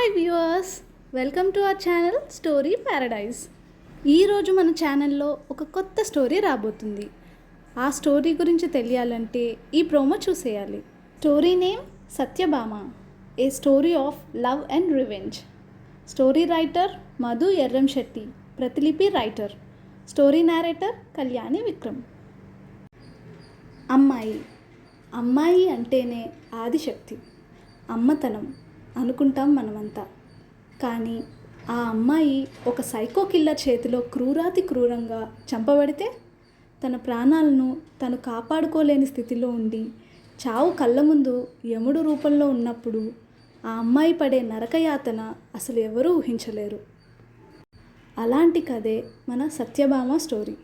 Hi viewers welcome to our channel story paradise ఈరోజు మన ఛానల్లో ఒక కొత్త స్టోరీ రాబోతుంది. ఆ స్టోరీ గురించి తెలియాలంటే ఈ promo చూసేయాలి. Story name Satyabhama a story of love and revenge story writer Madhu Erram Shetty Pratilipi writer story narrator Kalyani Vikram అమ్మాయి. అమ్మాయి అంటేనే ఆదిశక్తి అమ్మతనం. అనుకుంటాం మనమంతా. కానీ ఆ అమ్మాయి ఒక సైకో కిల్లర్ చేతిలో క్రూరాతి క్రూరంగా చంపబడితే తన ప్రాణాలను తను కాపాడుకోలేని స్థితిలో ఉండి చావు కళ్ళ ముందు యముడు రూపంలో ఉన్నప్పుడు ఆ అమ్మాయి పడే నరకయాతన అసలు ఎవరూ ఊహించలేరు. అలాంటి కథే మన సత్యభామ స్టోరీ.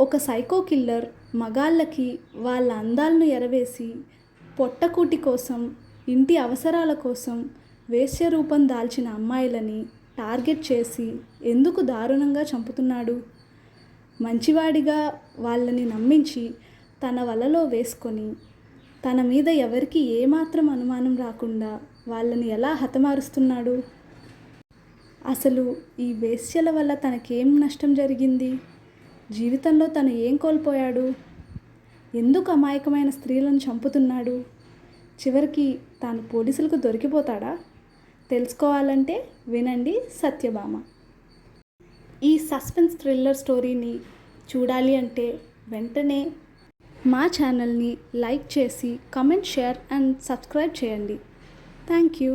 ఒక సైకో కిల్లర్ మగాళ్ళకి వాళ్ళ అందాలను ఎరవేసి పొట్టకూటి కోసం ఇంటి అవసరాల కోసం వేశ్య రూపం దాల్చిన అమ్మాయిలని టార్గెట్ చేసి ఎందుకు దారుణంగా చంపుతున్నాడు? మంచివాడిగా వాళ్ళని నమ్మించి తన వలలో వేసుకొని తన మీద ఎవరికి ఏమాత్రం అనుమానం రాకుండా వాళ్ళని ఎలా హతమారుస్తున్నాడు? అసలు ఈ వేశ్యల వల్ల తనకేం నష్టం జరిగింది? జీవితంలో తను ఏం కోల్పోయాడు? ఎందుకు అమాయకమైన స్త్రీలను చంపుతున్నాడు? చివరికి తాను పోలీసులకు దొరికిపోతాడా? తెలుసుకోవాలంటే వినండి సత్యభామ. ఈ సస్పెన్స్ థ్రిల్లర్ స్టోరీని చూడాలి అంటే వెంటనే మా ఛానల్ని లైక్ చేసి కమెంట్ షేర్ అండ్ సబ్స్క్రైబ్ చేయండి. Thank you.